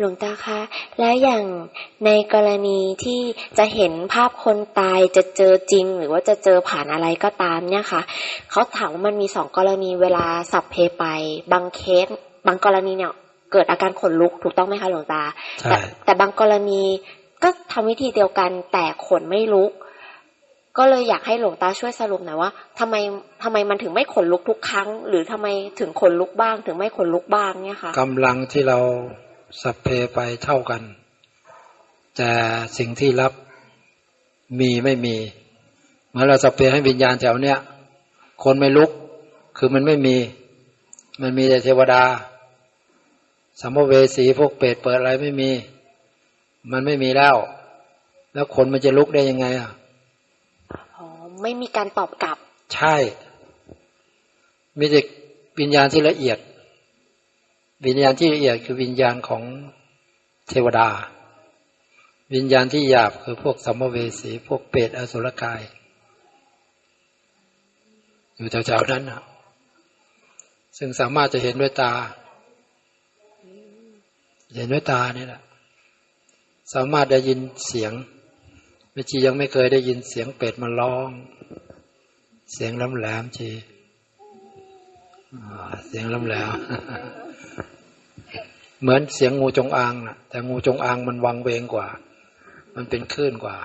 หลวงตาคะ แล้วอย่างในกรณีที่จะเห็นภาพคนตายจะเจอจริง หรือว่าจะเจอผ่านอะไรก็ตามเนี่ยค่ะเขาถามว่ามันมีสองกรณีเวลาสับเพไป บางเคส บางกรณีเนี่ยเกิดอาการขนลุกถูกต้องไหมคะหลวงตาใช่แต่แต่บางกรณีก็ทำวิธีเดียวกันแต่ขนไม่ลุก ก็เลยอยากให้หลวงตาช่วยสรุปหน่อยว่าทำไมทำไมมันถึงไม่ขนลุกทุกครั้ง หรือทำไมถึงขนลุกบ้าง ถึงไม่ขนลุกบ้างเนี่ยค่ะกำลังที่เรา สัพเพไปเท่ากัน แต่สิ่งที่รับมีไม่มีเมื่อเราสัพเพให้วิญญาณแถวเนี้ยคนไม่ลุก คือมันไม่มี มันมีแต่เทวดา สัมภเวสีพวกเปรตเปิดอะไรไม่มี มันไม่มีแล้ว แล้วคนมันจะลุกได้ยังไงอะอ๋อไม่มีการตอบกลับ ใช่ มีแต่วิญญาณที่ละเอียด วิญญาณที่ละเอียดคือวิญญาณของเทวดา วิญญาณที่หยาบคือพวกสัมภเวสีพวกเปรตอสุรกาย อยู่แถวๆนั้นนะซึ่งสามารถจะเห็นด้วยตา เห็นด้วยตานี่แหละสามารถได้ยินเสียงแม่ชียังไม่เคยได้ยินเสียงเป็ดมันร้อง เสียงล้ำแหลมจีเสียงล้ำแหลม เหมือนเสียงงูจงอางนะแต่งูจงอางมันวังเวงกว่า มันเป็นคลื่นกว่า